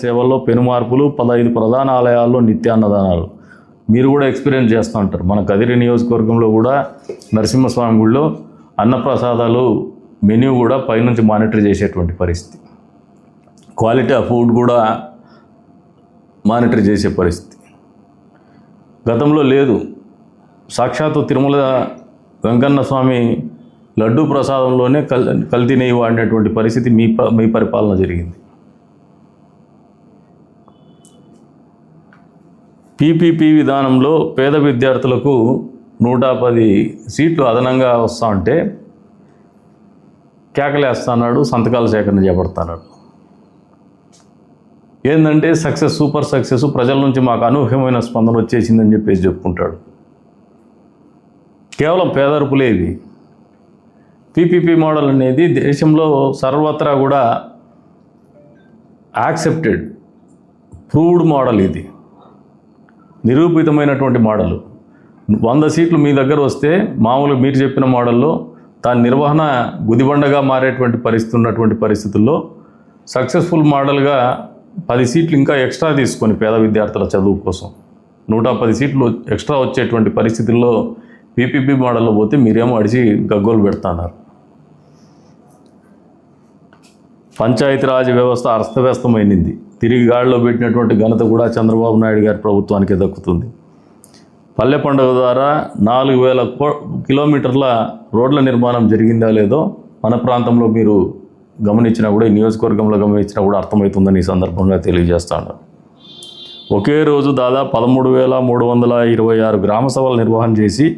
సేవల్లో పెను మార్పులు పదహైదు ప్రధాన ఆలయాల్లో నిత్యాన్నదానాలు. మీరు కూడా ఎక్స్పీరియన్స్ చేస్తూ ఉంటారు. మన కదిరి నియోజకవర్గంలో కూడా నరసింహస్వామి గుడిలో అన్నప్రసాదాలు మెన్యూ కూడా పైనుంచి మానిటర్ చేసేటువంటి పరిస్థితి. క్వాలిటీ ఆఫ్ ఫుడ్ కూడా మానిటర్ చేసే పరిస్థితి. గతంలో లేదు. సాక్షాత్తు తిరుమల వెంకన్న స్వామి లడ్డూ ప్రసాదంలోనే కల్ కల్తీ నెయ్యి వాడినటువంటి పరిస్థితి మీ ప- మీ పరిపాలన జరిగింది. పీపీపీ విధానంలో పేద విద్యార్థులకు నూట పది సీట్లు అదనంగా వస్తా ఉంటే కేకలేస్తున్నాడు సంతకాల సేకరణ చేపడుతున్నాడు. ఏంటంటే సక్సెస్ సూపర్ సక్సెస్ ప్రజల నుంచి మాకు అనూహ్యమైన స్పందన వచ్చేసిందని చెప్పేసి చెప్పుకుంటాడు. కేవలం పేదరుపులే ఇవి. పీపీపీ మోడల్ అనేది దేశంలో సర్వత్రా కూడా యాక్సెప్టెడ్ ప్రూవ్డ్ మోడల్ ఇది. నిరూపితమైనటువంటి మోడల్. వంద సీట్లు మీ దగ్గర వస్తే మామూలు మీరు చెప్పిన మోడల్లో దాని నిర్వహణ గుదిబండగా మారేటువంటి పరిస్థితి ఉన్నటువంటి పరిస్థితుల్లో సక్సెస్ఫుల్ మోడల్గా పది సీట్లు ఇంకా ఎక్స్ట్రా తీసుకొని పేద విద్యార్థుల చదువు కోసం నూట పది సీట్లు ఎక్స్ట్రా వచ్చేటువంటి పరిస్థితుల్లో పీపీపీ మోడల్లో పోతే మీరేమో అడిచి గగ్గోలు పెడుతున్నారు. పంచాయతీరాజ్ వ్యవస్థ అస్తవ్యస్తమైంది. తిరిగి గాడిలో పెట్టినటువంటి ఘనత కూడా చంద్రబాబు నాయుడు గారి ప్రభుత్వానికి దక్కుతుంది. పల్లె పండుగ ద్వారా నాలుగు వేల కిలోమీటర్ల రోడ్ల నిర్మాణం జరిగిందా లేదో మన ప్రాంతంలో మీరు గమనించినా కూడా ఈ నియోజకవర్గంలో గమనించినా కూడా అర్థమవుతుందని ఈ సందర్భంగా తెలియజేస్తాను. ఒకే రోజు దాదాపు పదమూడు వేల మూడు వందల ఇరవై ఆరు గ్రామ సభలు నిర్వహణ చేసి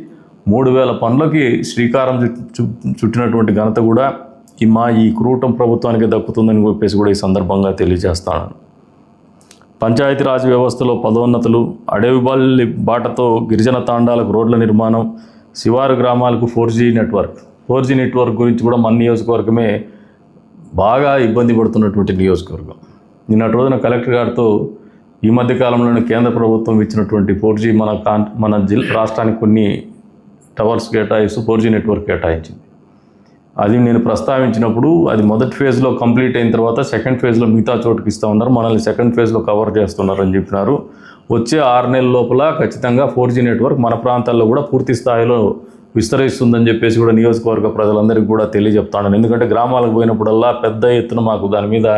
మూడు వేల పనులకి శ్రీకారం చు- చుట్టినటువంటి ఘనత కూడా ఈ మా ఈ క్రూటం ప్రభుత్వానికి దక్కుతుందని చెప్పేసి కూడా ఈ సందర్భంగా తెలియజేస్తాను. పంచాయతీరాజ్ వ్యవస్థలో పదోన్నతులు అడవిబల్లి బాటతో గిరిజన తాండాలకు రోడ్ల నిర్మాణం శివారు గ్రామాలకు four G network. Four G network గురించి కూడా మన నియోజకవర్గమే బాగా ఇబ్బంది పడుతున్నటువంటి నియోజకవర్గం. నిన్నటి రోజున కలెక్టర్ గారితో ఈ మధ్య కాలంలోనే కేంద్ర ప్రభుత్వం ఇచ్చినటువంటి ఫోర్ జీ మన కాన్ మన జిల్ రాష్ట్రానికి కొన్ని టవర్స్ కేటాయిస్తూ ఫోర్ జీ నెట్వర్క్ కేటాయించింది. అది నేను ప్రస్తావించినప్పుడు అది మొదటి ఫేజ్లో కంప్లీట్ అయిన తర్వాత సెకండ్ ఫేజ్లో మిగతా చోటుకి ఇస్తూ ఉన్నారు. మనల్ని సెకండ్ ఫేజ్లో కవర్ చేస్తున్నారు అని చెప్పినారు. వచ్చే ఆరు నెలల లోపల ఖచ్చితంగా ఫోర్ జీ నెట్వర్క్ మన ప్రాంతాల్లో కూడా పూర్తి స్థాయిలో విస్తరిస్తుందని చెప్పేసి కూడా నియోజకవర్గ ప్రజలందరికీ కూడా తెలియజెప్తాను. ఎందుకంటే గ్రామాలకు పోయినప్పుడల్లా పెద్ద ఎత్తున మాకు దాని మీద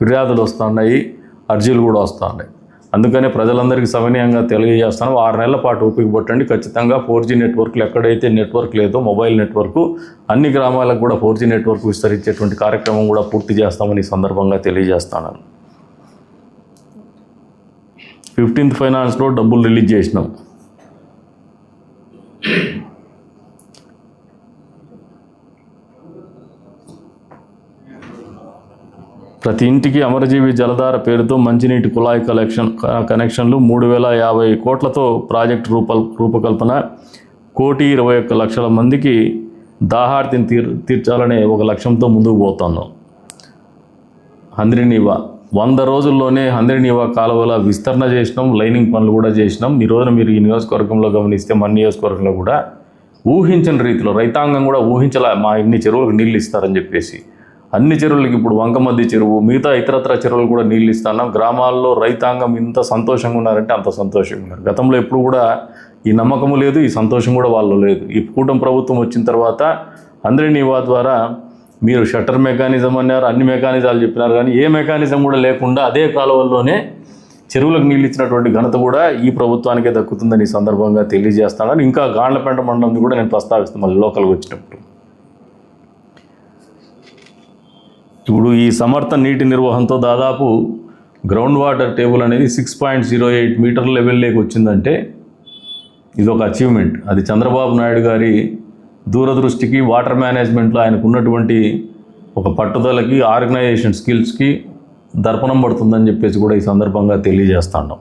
ఫిర్యాదులు వస్తున్నాయి అర్జీలు కూడా వస్తున్నాయి. అందుకనే ప్రజలందరికీ సవినయంగా తెలియజేస్తాను ఆరు నెలల పాటు ఓపిక పట్టండి. ఖచ్చితంగా ఫోర్ జీ నెట్వర్క్లు ఎక్కడైతే నెట్వర్క్ లేదో మొబైల్ నెట్వర్క్ అన్ని గ్రామాలకు కూడా ఫోర్ జీ నెట్వర్క్ విస్తరించేటువంటి కార్యక్రమం కూడా పూర్తి చేస్తామని ఈ సందర్భంగా తెలియజేస్తాను ఫిఫ్టీన్త్ ఫైనాన్స్లో డబ్బులు రిలీజ్ చేసినాం. ప్రతి ఇంటికి అమరజీవి జలధార పేరుతో మంచినీటి కుళాయి కలెక్షన్ కనెక్షన్లు మూడు వేల యాభై కోట్లతో ప్రాజెక్టు రూప రూపకల్పన కోటి ఇరవై ఒక్క లక్షల మందికి దాహార్తిని తీర్ తీర్చాలనే ఒక లక్ష్యంతో ముందుకు పోతున్నాం. హంద్రినీవా. వంద రోజుల్లోనే హంద్రినీవా కాలువల విస్తరణ చేసినాం లైనింగ్ పనులు కూడా చేసినాం. ఈ రోజున మీరు ఈ నియోజకవర్గంలో గమనిస్తే మన నియోజకవర్గంలో కూడా ఊహించిన రీతిలో రైతాంగం కూడా ఊహించలే మా ఇన్ని చెరువులకు నీళ్ళు ఇస్తారని చెప్పేసి అన్ని చెరువులకి ఇప్పుడు వంకమద్ది చెరువు మిగతా ఇతరత్ర చెరువులు కూడా నీళ్ళు ఇస్తాను గ్రామాల్లో రైతాంగం ఇంత సంతోషంగా ఉన్నారంటే అంత సంతోషంగా ఉన్నారు. గతంలో ఎప్పుడు కూడా ఈ నమ్మకము లేదు ఈ సంతోషం కూడా వాళ్ళు లేదు. ఈ కూటమి ప్రభుత్వం వచ్చిన తర్వాత అందరి నివా ద్వారా మీరు షట్టర్ మెకానిజం అన్నారు అన్ని మెకానిజాలు చెప్పినారు. కానీ ఏ మెకానిజం కూడా లేకుండా అదే కాలువల్లోనే చెరువులకు నీళ్ళు ఇచ్చినటువంటి ఘనత కూడా ఈ ప్రభుత్వానికే దక్కుతుందని ఈ సందర్భంగా తెలియజేస్తాను. ఇంకా గాండ్లపేట మండలం కూడా నేను ప్రస్తావిస్తాను మళ్ళీ లోకల్కి వచ్చినప్పుడు. ఇప్పుడు ఈ సమర్థ నీటి నిర్వహణతో దాదాపు గ్రౌండ్ వాటర్ టేబుల్ అనేది six point zero eight meter లెవెల్లోకి వచ్చిందంటే ఇది ఒక అచీవ్మెంట్. అది చంద్రబాబు నాయుడు గారి దూరదృష్టికి వాటర్ మేనేజ్మెంట్లో ఆయనకు ఉన్నటువంటి ఒక పట్టుదలకి ఆర్గనైజేషన్ స్కిల్స్కి దర్పణం పడుతుందని చెప్పేసి కూడా ఈ సందర్భంగా తెలియజేస్తాను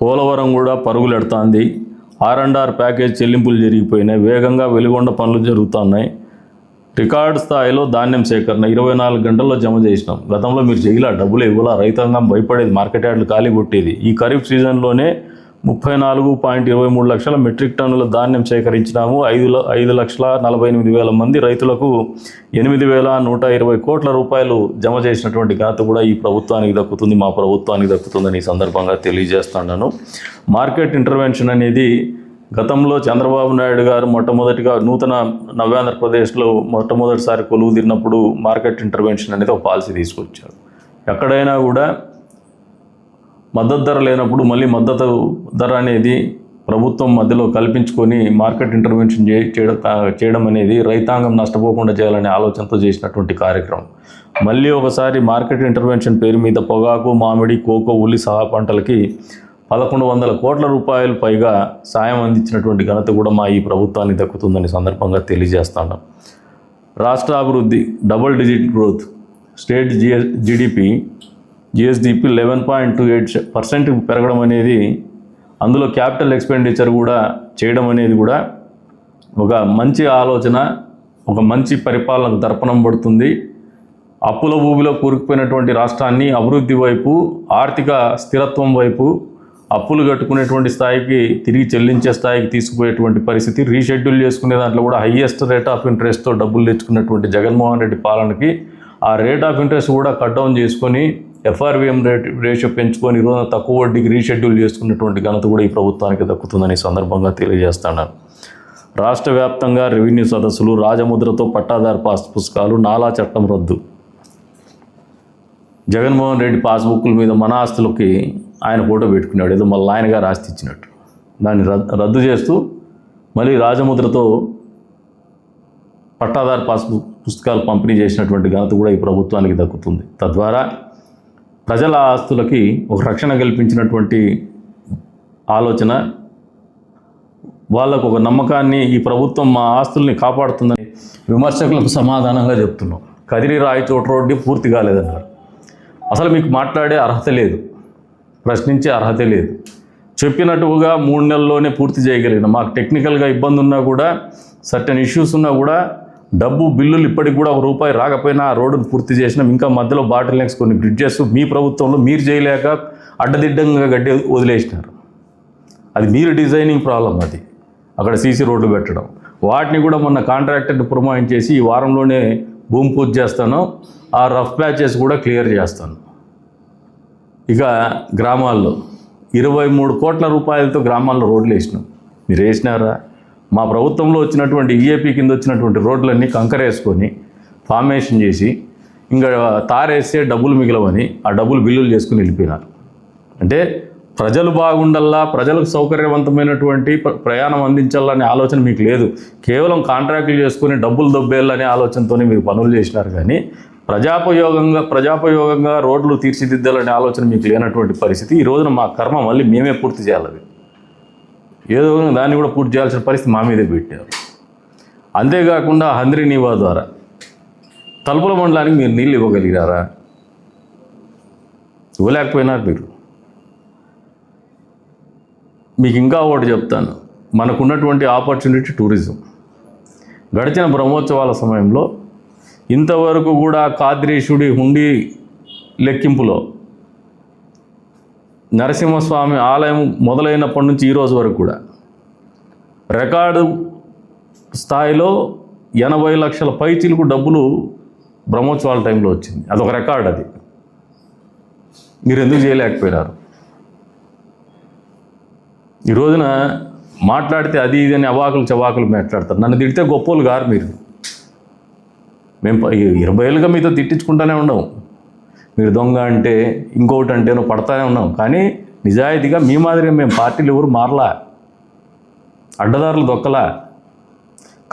పోలవరం కూడా పరుగులెడుతోంది. ఆర్ అండ్ ఆర్ ప్యాకేజ్ చెల్లింపులు జరిగిపోయినాయి. వేగంగా వెలుగొండ పనులు జరుగుతున్నాయి. రికార్డు స్థాయిలో ధాన్యం సేకరణ ఇరవై నాలుగు గంటల్లో జమ చేసినాం. గతంలో మీరు చేయలే డబ్బులు ఇవ్వాలా? రైతాంగం భయపడేది మార్కెట్ యార్డులు ఖాళీ కొట్టేది. ఈ ఖరీఫ్ సీజన్లోనే ముప్పై నాలుగు పాయింట్ ఇరవై మూడు లక్షల మెట్రిక్ టన్నుల ధాన్యం సేకరించినాము. ఐదు ఐదు లక్షల నలభై ఎనిమిది వేల మంది రైతులకు ఎనిమిది వేల నూట ఇరవై కోట్ల రూపాయలు జమ చేసినటువంటి ఘనత కూడా ఈ ప్రభుత్వానికి దక్కుతుంది మా ప్రభుత్వానికి దక్కుతుందని ఈ సందర్భంగా తెలియజేస్తున్నాను. మార్కెట్ ఇంటర్వెన్షన్ అనేది గతంలో చంద్రబాబు నాయుడు గారు మొట్టమొదటిగా నూతన నవ్యాంధ్రప్రదేశ్లో మొట్టమొదటిసారి కొలువు తిరిగినప్పుడు మార్కెట్ ఇంటర్వెన్షన్ అనేది ఒక పాలసీ తీసుకొచ్చారు. ఎక్కడైనా కూడా మద్దతు ధర లేనప్పుడు మళ్ళీ మద్దతు ధర అనేది ప్రభుత్వం మధ్యలో కల్పించుకొని మార్కెట్ ఇంటర్వెన్షన్ చేయడం చేయడం అనేది రైతాంగం నష్టపోకుండా చేయాలనే ఆలోచనతో చేసినటువంటి కార్యక్రమం. మళ్ళీ ఒకసారి మార్కెట్ ఇంటర్వెన్షన్ పేరు మీద పొగాకు మామిడి కోకో ఉల్లి సహా పంటలకి పదకొండు వందల కోట్ల రూపాయలు పైగా సాయం అందించినటువంటి ఘనత కూడా మా ఈ ప్రభుత్వానికి దక్కుతుందని సందర్భంగా తెలియజేస్తాను. రాష్ట్ర అభివృద్ధి double digit growth state GS GDP GSDP eleven point two eight percent పెరగడం అనేది అందులో క్యాపిటల్ ఎక్స్పెండిచర్ కూడా చేయడం అనేది కూడా ఒక మంచి ఆలోచన ఒక మంచి పరిపాలనకు దర్పణం పడుతుంది. అప్పుల భూమిలో కూరుకుపోయినటువంటి రాష్ట్రాన్ని అభివృద్ధి వైపు ఆర్థిక స్థిరత్వం వైపు అప్పులు కట్టుకునేటువంటి స్థాయికి తిరిగి చెల్లించే స్థాయికి తీసుకుపోయేటువంటి పరిస్థితి రీషెడ్యూల్ చేసుకునే దాంట్లో కూడా హయ్యెస్ట్ రేట్ ఆఫ్ ఇంట్రెస్ట్తో డబ్బులు తెచ్చుకున్నటువంటి జగన్మోహన్ రెడ్డి పాలనకి ఆ రేట్ ఆఫ్ ఇంట్రెస్ట్ కూడా కట్ డౌన్ చేసుకొని ఎఫ్ఆర్విఎం రేట్ రేషియో పెంచుకొని ఈరోజు తక్కువ వడ్డీకి రీషెడ్యూల్ చేసుకున్నటువంటి ఘనత కూడా ఈ ప్రభుత్వానికి దక్కుతుందని సందర్భంగా తెలియజేస్తాను రాష్ట్ర వ్యాప్తంగా రెవెన్యూ సదస్సులు రాజముద్రతో పట్టాదారు పాస్ పుస్తకాలు నాలా చట్టం రద్దు. జగన్మోహన్ రెడ్డి పాస్బుక్ల మీద మన ఆస్తులకి ఆయన ఫోటో పెట్టుకున్నాడు ఏదో మళ్ళీ ఆయనగా రాసి ఇచ్చినట్టు. దాన్ని రద్దు రద్దు చేస్తూ మళ్ళీ రాజముద్రతో పట్టాదారు పాస్బుక్ పుస్తకాలు పంపిణీ చేసినటువంటి ఘనత కూడా ఈ ప్రభుత్వానికి దక్కుతుంది. తద్వారా ప్రజల ఆస్తులకి ఒక రక్షణ కల్పించినటువంటి ఆలోచన వాళ్ళకు ఒక నమ్మకాన్ని ఈ ప్రభుత్వం మా ఆస్తుల్ని కాపాడుతుందని విమర్శకులకు సమాధానంగా చెప్తున్నాం. కదిరి రాయచోట రోడ్డు పూర్తి కాలేదన్నారు. అసలు మీకు మాట్లాడే అర్హత లేదు. ప్రశ్నించే అర్హత లేదు. చెప్పినట్టుగా మూడు నెలల్లోనే పూర్తి చేయగలిగిన మాకు టెక్నికల్గా ఇబ్బంది ఉన్నా కూడా సర్టన్ ఇష్యూస్ ఉన్నా కూడా డబ్బు బిల్లులు ఇప్పటికి కూడా ఒక రూపాయి రాకపోయినా ఆ రోడ్డును పూర్తి చేసినాం. ఇంకా మధ్యలో బాటిల్ నెక్స్ కొన్ని బ్రిడ్జెస్ మీ ప్రభుత్వంలో మీరు చేయలేక అడ్డదిడ్డంగా గడ్డి వదిలేసినారు. అది మీరు డిజైనింగ్ ప్రాబ్లం అది. అక్కడ సీసీ రోడ్డు పెట్టడం. వాటిని కూడా మొన్న కాంట్రాక్టర్ని పురమాయించేసి ఈ వారంలోనే భూమి పూజ చేస్తాను. ఆ రఫ్ ప్యాచెస్ కూడా క్లియర్ చేస్తాను. ఇక గ్రామాల్లో ఇరవై మూడు కోట్ల రూపాయలతో గ్రామాల్లో రోడ్లు వేసినాం. మీరు వేసినారా? మా ప్రభుత్వంలో వచ్చినటువంటి ఈఏపీ కింద వచ్చినటువంటి రోడ్లన్నీ కంకర వేసుకొని ఫార్మేషన్ చేసి ఇంకా తారేస్తే డబ్బులు మిగలవని ఆ డబ్బులు బిల్లులు చేసుకుని వెళ్ళిపోయినారు. అంటే ప్రజలు బాగుండల్లా ప్రజలకు సౌకర్యవంతమైనటువంటి ప్రయాణం అందించాలనే ఆలోచన మీకు లేదు. కేవలం కాంట్రాక్టులు చేసుకుని డబ్బులు దొబ్బేయాలనే ఆలోచనతోనే మీరు పనులు చేసినారు కానీ ప్రజాపయోగంగా ప్రజాపయోగంగా రోడ్లు తీర్చిదిద్దాలనే ఆలోచన మీకు లేనటువంటి పరిస్థితి. ఈ రోజున మా కర్మ మళ్ళీ మేమే పూర్తి చేయాలి ఏదో దాన్ని కూడా పూర్తి చేయాల్సిన పరిస్థితి మా మీదే పెట్టారు. అంతేకాకుండా హంద్రి నీవా ద్వారా తలుపుల మండలానికి మీరు నీళ్ళు ఇవ్వగలిగారా? ఇవ్వలేకపోయినారు మీరు. మీకు ఇంకా ఒకటి చెప్తాను. మనకున్నటువంటి ఆపర్చునిటీ టూరిజం. గడిచిన బ్రహ్మోత్సవాల సమయంలో ఇంతవరకు కూడా కాద్రేశుడి హుండీ లెక్కింపులో నరసింహస్వామి ఆలయం మొదలైనప్పటి నుంచి ఈరోజు వరకు కూడా రికార్డు స్థాయిలో ఎనభై లక్షల పైచీలకు డబ్బులు బ్రహ్మోత్సవాల టైంలో వచ్చింది. అదొక రికార్డ్ అది. మీరు ఎందుకు చేయలేకపోయినారు? ఈ రోజున మాట్లాడితే అది ఇది అని అవాకులు చవాకులు మాట్లాడతారు. నన్ను తిడితే గొప్పలు గారు మీరు. మేము ఇరవై ఏళ్ళుగా మీతో తిట్టించుకుంటూనే ఉండము మీరు దొంగ అంటే ఇంకొకటి అంటేనో పడతానే ఉన్నాం. కానీ నిజాయితీగా మీ మాదిరిగా మేము పార్టీలు ఎవరు మారలా? అడ్డదారులు దొక్కలా?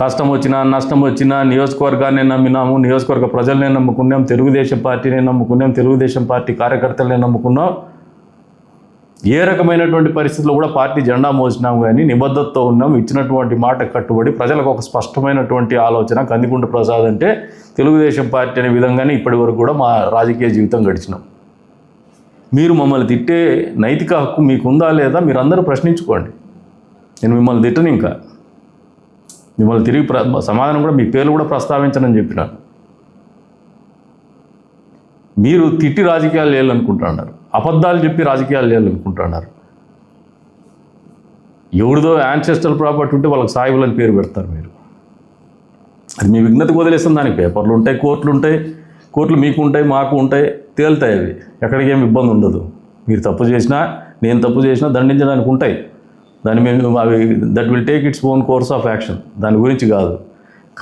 కష్టం వచ్చినా నష్టం వచ్చినా నియోజకవర్గాన్ని నమ్మినాము నియోజకవర్గ ప్రజల్ని నమ్ముకున్నాం తెలుగుదేశం పార్టీని నమ్ముకున్నాం తెలుగుదేశం పార్టీ కార్యకర్తలనే నమ్ముకున్నాం. ఏ రకమైనటువంటి పరిస్థితుల్లో కూడా పార్టీ జెండా మోసినాం కానీ నిబద్ధతతో ఉన్నాం ఇచ్చినటువంటి మాట కట్టుబడి ప్రజలకు ఒక స్పష్టమైనటువంటి ఆలోచన కందికుంట ప్రసాద్ అంటే తెలుగుదేశం పార్టీ అనే విధంగానే ఇప్పటి వరకు కూడా మా రాజకీయ జీవితం గడిచినాం. మీరు మమ్మల్ని తిట్టే నైతిక హక్కు మీకు ఉందా లేదా మీరు అందరూ ప్రశ్నించుకోండి. నేను మిమ్మల్ని తిట్టను ఇంకా. మిమ్మల్ని తిరిగి ప్ర సమాధానం కూడా మీ పేర్లు కూడా ప్రస్తావించనని చెప్పినాను. మీరు తిట్టి రాజకీయాలు వేయాలనుకుంటున్నారు అబద్ధాలు చెప్పి రాజకీయాలు చేయాలనుకుంటున్నారు. ఎవరిదో యాన్సెస్ట్రల్ ప్రాపర్టీ ఉంటే వాళ్ళకి సాయిబులు అని పేరు పెడతారు మీరు. అది మీ విఘ్నతకు వదిలేస్తుంది దానికి పేపర్లు ఉంటాయి కోర్టులు ఉంటాయి కోర్టులు మీకు ఉంటాయి మాకు ఉంటాయి తేలుతాయి అవి. ఎక్కడికి ఏమి ఇబ్బంది ఉండదు. మీరు తప్పు చేసినా నేను తప్పు చేసినా దండించడానికి ఉంటాయి. దాన్ని మేము అవి that will take its own course of action దాని గురించి కాదు.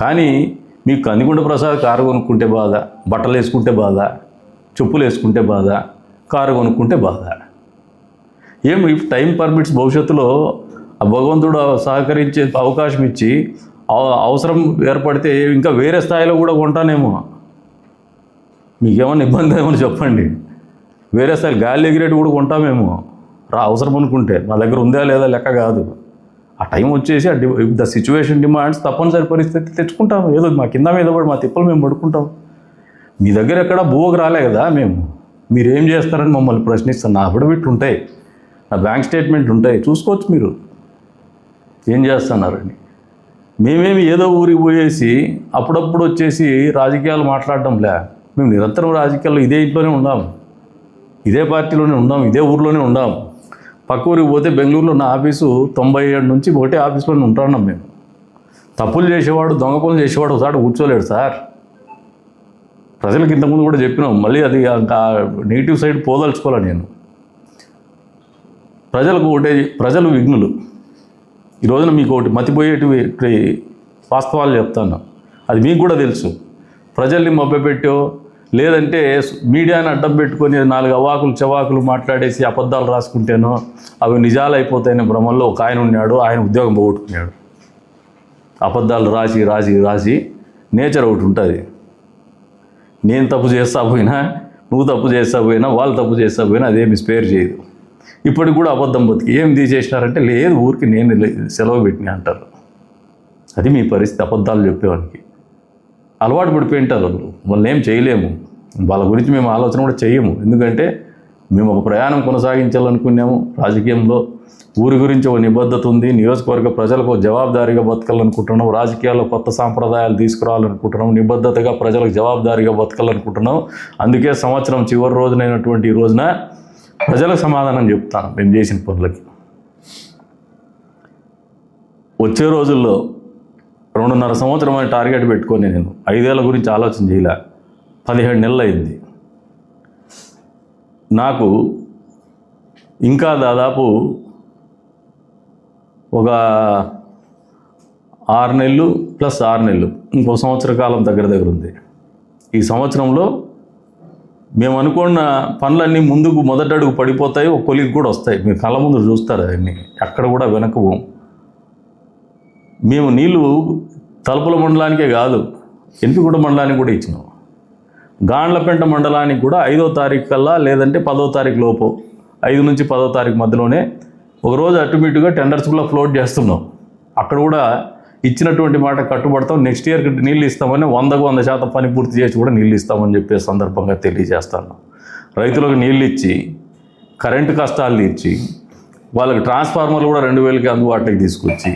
కానీ మీకు కందికుంట ప్రసాద్ కారు కొనుక్కుంటే బాధ బట్టలు వేసుకుంటే బాధ చెప్పులు వేసుకుంటే బాధ కారు కొనుక్కుంటే బాధ ఏం ఇఫ్ టైం పర్మిట్స్ భవిష్యత్తులో ఆ భగవంతుడు సహకరించే అవకాశం ఇచ్చి అవ- అవసరం ఏర్పడితే ఇంకా వేరే స్థాయిలో కూడా కొంటానేమో. మీకేమన్నా ఇబ్బంది ఏమని చెప్పండి. వేరే స్థాయి గాలి ఎగిరేటి కూడా కొంటామేమో. రా అవసరం అనుకుంటే మా దగ్గర ఉందా లేదా లెక్క కాదు. ఆ టైం వచ్చేసి ఆ ద సిచ్యువేషన్ డిమాండ్స్ తప్పనిసరి పరిస్థితి తెచ్చుకుంటాం ఏదో మా కింద మీద పడి మా తిప్పలు మేము పడుకుంటాం మీ దగ్గర ఎక్కడ భూవకు రాలే కదా మేము. మీరేం చేస్తారని మమ్మల్ని ప్రశ్నిస్తాను నా అఫిడవిట్లు ఉంటాయి. నా బ్యాంక్ స్టేట్మెంట్ ఉంటాయి. చూసుకోవచ్చు మీరు. ఏం చేస్తున్నారని. మేమేమి ఏదో ఊరికి పోయేసి అప్పుడప్పుడు వచ్చేసి రాజకీయాలు మాట్లాడడంలే. మేము నిరంతరం రాజకీయాల్లో ఇదే ఇంట్లోనే ఉన్నాం. ఇదే పార్టీలోనే ఉన్నాం. ఇదే ఊర్లోనే ఉన్నాం. పక్క ఊరికి పోతే బెంగళూరులో నా ఆఫీసు తొంభై ఏడు నుంచి ఒకటే ఆఫీస్లోనే ఉంటున్నాం మేము. తప్పులు చేసేవాడు దొంగ పనులు చేసేవాడు ఒకసారి కూర్చోలేడు సార్. ప్రజలకు ఇంతకుముందు కూడా చెప్పినాం మళ్ళీ అది నెగిటివ్ సైడ్ పోదలుచుకోవాలి నేను. ప్రజలకు ఒకటే ప్రజలు విఘ్నులు. ఈ రోజున మీకు ఒకటి మతిపోయేటివి వాస్తవాలు చెప్తాను. అది మీకు కూడా తెలుసు. ప్రజల్ని మభ్యపెట్టో లేదంటే మీడియాని అడ్డం పెట్టుకొని నాలుగు అవాకులు చవాకులు మాట్లాడేసి అబద్ధాలు రాసుకుంటేనో అవి నిజాలు అయిపోతాయనే భ్రమంలో ఒక ఆయన ఉన్నాడు ఆయన ఉద్యోగం పోగొట్టుకున్నాడు. అబద్ధాలు రాసి రాసి రాసి నేచర్ ఒకటి ఉంటుంది. నేను తప్పు చేస్తా పోయినా నువ్వు తప్పు చేస్తా పోయినా వాళ్ళు తప్పు చేస్తా పోయినా అదేమి స్పేర్ చేయదు. ఇప్పటికి కూడా అబద్ధం బతికి ఏం తీసేసినారంటే లేదు ఊరికి నేను సెలవు పెట్టినా అంటారు. అది మీ పరిస్థితి అబద్ధాలు చెప్పేవానికి. అలవాటు పడిపోయి ఉంటారు వాళ్ళు. వాళ్ళని ఏం చేయలేము. వాళ్ళ గురించి మేము ఆలోచన కూడా చేయము ఎందుకంటే మేము ఒక ప్రయాణం కొనసాగించాలనుకున్నాము రాజకీయంలో. ఊరి గురించి ఒక నిబద్ధత ఉంది. నియోజకవర్గ ప్రజలకు ఒక జవాబుదారీగా బతకాలనుకుంటున్నాం. రాజకీయాల్లో కొత్త సాంప్రదాయాలు తీసుకురావాలనుకుంటున్నాం. నిబద్ధతగా ప్రజలకు జవాబుదారీగా బతకాలనుకుంటున్నాం. అందుకే సంవత్సరం చివరి రోజునైనటువంటి ఈ రోజున ప్రజలకు సమాధానం చెప్తాను మేము చేసిన పనులకి. వచ్చే రోజుల్లో రెండున్నర సంవత్సరం అని టార్గెట్ పెట్టుకొని నేను ఐదేళ్ళ గురించి ఆలోచన చేయలే. పదిహేడు నెలలు అయింది. నాకు ఇంకా దాదాపు ఒక ఆరు నెలలు ప్లస్ ఆరు నెలలు. ఇంకో సంవత్సర కాలం దగ్గర దగ్గర ఉంది. ఈ సంవత్సరంలో మేము అనుకున్న పనులన్నీ ముందుకు మొదటడుగు పడిపోతాయి ఒక కొలికి కూడా వస్తాయి. మీరు కళ్ళ ముందు చూస్తారు అవన్నీ ఎక్కడ కూడా వెనకవు మేము నీళ్ళు తలుపుల మండలానికే కాదు ఎంపిగూడ మండలానికి కూడా ఇచ్చినాం. గాండ్లపెంట మండలానికి కూడా ఐదో తారీఖు కల్లా లేదంటే పదో తారీఖు లోపు ఐదు నుంచి పదో తారీఖు మధ్యలోనే ఒకరోజు అటుమిటుగా టెండర్స్ కూడా ఫ్లోట్ చేస్తున్నాం. అక్కడ కూడా ఇచ్చినటువంటి మాట కట్టుబడతాం. నెక్స్ట్ ఇయర్కి నీళ్ళు ఇస్తామని వందకు వంద శాతం పని పూర్తి చేసి కూడా నీళ్ళు ఇస్తామని చెప్పే సందర్భంగా తెలియజేస్తాను. రైతులకు నీళ్ళు ఇచ్చి కరెంటు కష్టాలు తీర్చి వాళ్ళకి ట్రాన్స్ఫార్మర్లు కూడా రెండు వేలకి అందుబాటులోకి తీసుకొచ్చి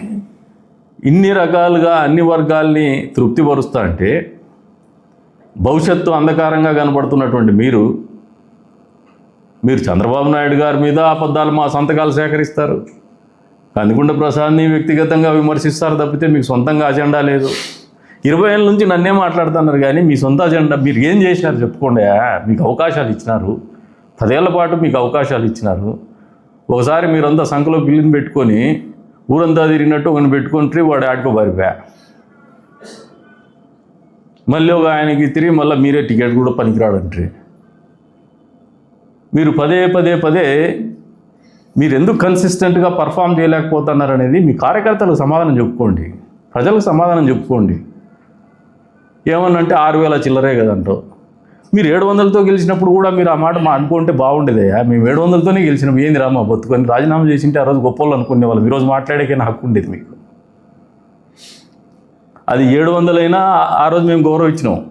ఇన్ని రకాలుగా అన్ని వర్గాల్ని తృప్తిపరుస్తా అంటే భవిష్యత్తు అంధకారంగా కనబడుతున్నటువంటి మీరు మీరు చంద్రబాబు నాయుడు గారి మీద అబద్ధాలు మా సంతకాలు సేకరిస్తారు. కందికుంట ప్రసాద్ని వ్యక్తిగతంగా విమర్శిస్తారు తప్పితే మీకు సొంతంగా అజెండా లేదు. ఇరవై ఏళ్ళ నుంచి నన్నే మాట్లాడుతున్నారు కానీ మీ సొంత అజెండా మీరు ఏం చేసినారు చెప్పుకోండి. మీకు అవకాశాలు ఇచ్చినారు. పదేళ్ళ పాటు మీకు అవకాశాలు ఇచ్చినారు. ఒకసారి మీరంతా సంఖలో బిల్లుని పెట్టుకొని ఊరంతా తిరిగినట్టు ఒకని పెట్టుకొని వాడు ఆడుకో పారిపోయా మళ్ళీ ఒక ఆయనకి తిరిగి మళ్ళీ మీరే టికెట్ కూడా పనికిరాడంట్రీ మీరు పదే పదే పదే మీరు ఎందుకు కన్సిస్టెంట్గా పర్ఫామ్ చేయలేకపోతున్నారు అనేది మీ కార్యకర్తలకు సమాధానం చెప్పుకోండి. ప్రజలకు సమాధానం చెప్పుకోండి. ఏమన్నంటే ఆరు వేల చిల్లరే కదంటో. మీరు ఏడు వందలతో గెలిచినప్పుడు కూడా మీరు ఆ మాట మా అనుకుంటే బాగుండేదయ్యా. మేము ఏడు వందలతోనే గెలిచినాం. ఏంది రామా బతుకొని? రాజీనామా చేసింటే ఆ రోజు గొప్ప వాళ్ళు అనుకునే వాళ్ళు. ఈరోజు మాట్లాడేకైనా హక్కు ఉండేది మీకు. అది ఏడు వందలైనా ఆ రోజు మేము గౌరవించినాం. ఇచ్చినాం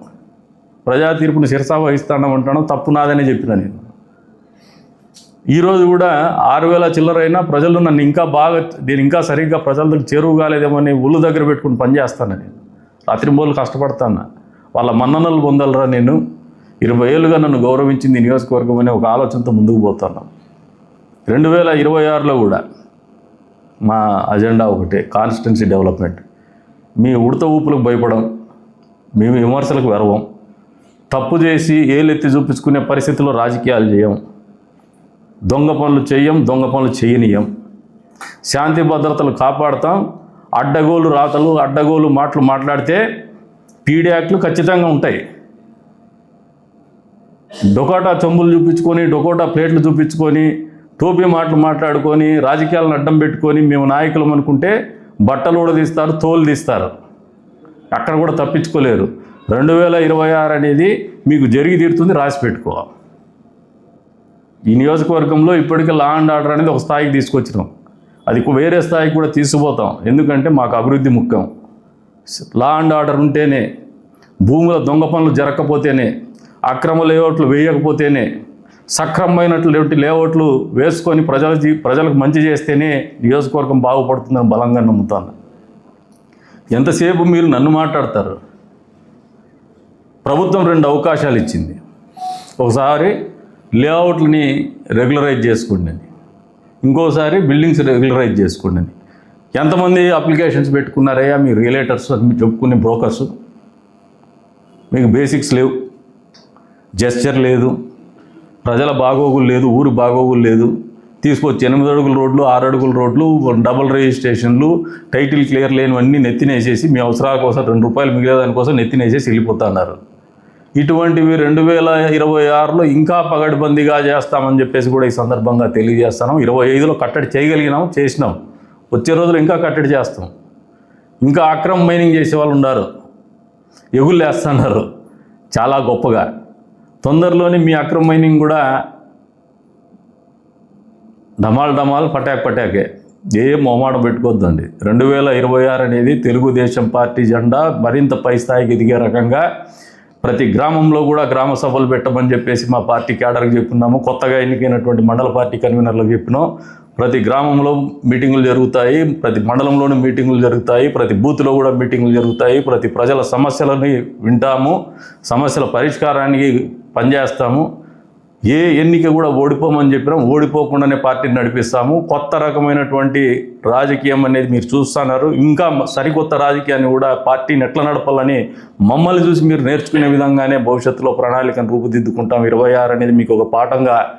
ప్రజా తీర్పును శిరసా వహిస్తానం అంటాను తప్పు నాదనే చెప్పిన నేను. ఈరోజు కూడా ఆరు వేల చిల్లరైనా ప్రజలు నన్ను ఇంకా బాగా నేను ఇంకా సరిగ్గా ప్రజలకు చేరువు కాలేదేమని ఒళ్ళు దగ్గర పెట్టుకుని పనిచేస్తాను నేను. రాత్రి మూలు కష్టపడతాను. వాళ్ళ మన్ననలు పొందలరా నేను? ఇరవై ఏళ్ళుగా నన్ను గౌరవించింది నియోజకవర్గం అనే ఒక ఆలోచనతో ముందుకు పోతాను. రెండు వేల ఇరవై ఆరులో కూడా మా అజెండా ఒకటే కాన్స్టిట్యున్సీ డెవలప్మెంట్. మీ ఉడత ఊపులకు భయపడం మేము విమర్శలకు వెరవం. తప్పు చేసి ఏలెత్తి చూపించుకునే పరిస్థితిలో రాజకీయాలు చేయం. దొంగ పనులు చెయ్యం దొంగ పనులు చేయనీయం. శాంతి భద్రతలు కాపాడతాం. అడ్డగోలు రాతలు అడ్డగోలు మాటలు మాట్లాడితే పీడియాక్లు ఖచ్చితంగా ఉంటాయి. డొకోటా చెంబులు చూపించుకొని డొకోటా ప్లేట్లు చూపించుకొని టోపీ మాటలు మాట్లాడుకొని రాజకీయాలను అడ్డం పెట్టుకొని మేము నాయకులం అనుకుంటే బట్టలు కూడా తీస్తారు తోలు తీస్తారు. అక్కడ కూడా తప్పించుకోలేరు. రెండు వేల ఇరవై ఆరు అనేది మీకు జరిగి తీరుతుంది రాసి పెట్టుకో. ఈ నియోజకవర్గంలో ఇప్పటికే లా అండ్ ఆర్డర్ అనేది ఒక స్థాయికి తీసుకొచ్చినాం. అది వేరే స్థాయికి కూడా తీసుకుపోతాం. ఎందుకంటే మాకు అభివృద్ధి ముఖ్యం. లా అండ్ ఆర్డర్ ఉంటేనే భూముల దొంగ పనులు జరగకపోతేనే అక్రమ లేఅవుట్లు వేయకపోతేనే సక్రమమైనటువంటి లేఅవుట్లు వేసుకొని ప్రజల జీ ప్రజలకు మంచి చేస్తేనే నియోజకవర్గం బాగుపడుతుందని బలంగా నమ్ముతాను. ఎంతసేపు మీరు నన్ను మాట్లాడతారు? ప్రభుత్వం రెండు అవకాశాలు ఇచ్చింది. ఒకసారి లేఅవుట్లని రెగ్యులరైజ్ చేసుకోండి. ఇంకోసారి బిల్డింగ్స్ రెగ్యులరైజ్ చేసుకోండి. ఎంతమంది అప్లికేషన్స్ పెట్టుకున్నారయ్యా? మీ రియలేటర్స్ మీరు చెప్పుకునే బ్రోకర్స్ మీకు బేసిక్స్ లేవు. జెస్చర్ లేదు. ప్రజల బాగోగులు లేదు ఊరు బాగోగులు లేదు. తీసుకొచ్చి ఎనిమిది అడుగుల రోడ్లు ఆరు అడుగుల రోడ్లు డబుల్ రిజిస్ట్రేషన్లు టైటిల్ క్లియర్ లేనివన్నీ నెత్తినేసేసి మీ అవసరాల కోసం రెండు రూపాయలు మిగిలే దానికోసం నెత్తినేసేసి వెళ్ళిపోతున్నారు ఇటువంటివి రెండు వేల ఇరవై ఆరులో ఇంకా పగడ్బందీగా చేస్తామని చెప్పేసి కూడా ఈ సందర్భంగా తెలియజేస్తాను ఇరవై ఐదులో కట్టడి చేయగలిగినాం చేసినాం. వచ్చే రోజులు ఇంకా కట్టడి చేస్తాం. ఇంకా అక్రమ మైనింగ్ చేసే వాళ్ళు ఉన్నారు. ఎగుళ్ళు వేస్తున్నారు చాలా గొప్పగా. తొందరలోనే మీ అక్రమ మైనింగ్ కూడా డమాల్ డమాల్ పటాక్ పటాకే. ఏ మొహమాటం పెట్టుకోవద్దండి. రెండు వేల ఇరవై ఆరు అనేది తెలుగుదేశం పార్టీ జెండా మరింత పై స్థాయికి ఎదిగే రకంగా ప్రతి గ్రామంలో కూడా గ్రామ సభలు పెట్టమని చెప్పేసి మా పార్టీ క్యాడర్కి చెప్పున్నాము కొత్తగా ఎన్నికైనటువంటి మండల పార్టీ కన్వీనర్లకు చెప్పినాం. ప్రతి గ్రామంలో మీటింగులు జరుగుతాయి. ప్రతి మండలంలోనూ మీటింగులు జరుగుతాయి. ప్రతి బూత్లో కూడా మీటింగులు జరుగుతాయి. ప్రతి ప్రజల సమస్యలని వింటాము. సమస్యల పరిష్కారానికి పనిచేస్తాము. ఏ ఎన్నిక కూడా ఓడిపోమని చెప్పినాం ఓడిపోకుండానే పార్టీని నడిపిస్తాము. కొత్త రకమైనటువంటి రాజకీయం అనేది మీరు చూస్తున్నారు. ఇంకా సరికొత్త రాజకీయాన్ని కూడా పార్టీని ఎట్లా నడపాలని మమ్మల్ని చూసి మీరు నేర్చుకునే విధంగానే భవిష్యత్తులో ప్రణాళికను రూపుదిద్దుకుంటాం. ఇరవై ఆరు అనేది మీకు ఒక పాఠంగా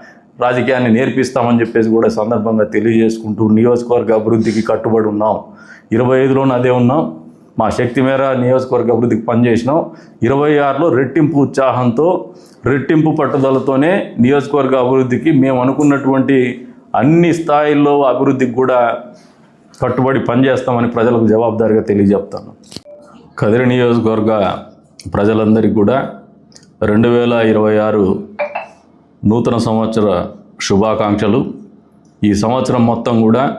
రాజకీయాన్ని నేర్పిస్తామని చెప్పేసి కూడా సందర్భంగా తెలియజేసుకుంటూ నియోజకవర్గ అభివృద్ధికి కట్టుబడి ఉన్నాం. ఇరవై ఐదులోనూ అదే ఉన్నాం. మా శక్తి మేర నియోజకవర్గ అభివృద్ధికి పనిచేసినాం. ఇరవై ఆరులో రెట్టింపు ఉత్సాహంతో రెట్టింపు పట్టుదలతోనే నియోజకవర్గ అభివృద్ధికి మేము అనుకున్నటువంటి అన్ని స్థాయిల్లో అభివృద్ధికి కూడా కట్టుబడి పనిచేస్తామని ప్రజలకు జవాబుదారిగా తెలియజెప్తాను కదిరి నియోజకవర్గ ప్రజలందరికీ కూడా రెండు వేల ఇరవై ఆరు నూతన సంవత్సర శుభాకాంక్షలు. ఈ సంవత్సరం మొత్తం కూడా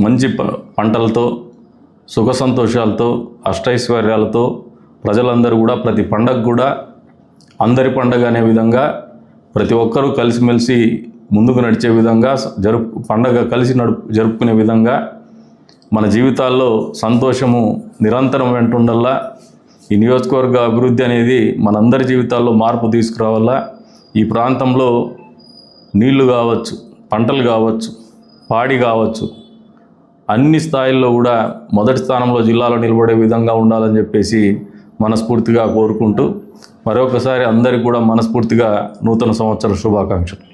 మంచి ప- పంటలతో సుఖ సంతోషాలతో అష్టైశ్వర్యాలతో ప్రజలందరూ కూడా ప్రతి పండగ కూడా అందరి పండగ అనే విధంగా ప్రతి ఒక్కరూ కలిసిమెలిసి ముందుకు నడిచే విధంగా జరుపు పండగ కలిసి నడుపు జరుపుకునే విధంగా మన జీవితాల్లో సంతోషము నిరంతరం వెంటుండల్లా ఈ నియోజకవర్గ అభివృద్ధి అనేది మనందరి జీవితాల్లో మార్పు తీసుకురావాలా. ఈ ప్రాంతంలో నీళ్ళు కావచ్చు పంటలు కావచ్చు పాడి కావచ్చు అన్ని స్థాయిల్లో కూడా మొదటి స్థానంలో జిల్లాలో నిలబడే విధంగా ఉండాలని చెప్పేసి మనస్ఫూర్తిగా కోరుకుంటూ మరొకసారి అందరికీ కూడా మనస్ఫూర్తిగా నూతన సంవత్సర శుభాకాంక్షలు.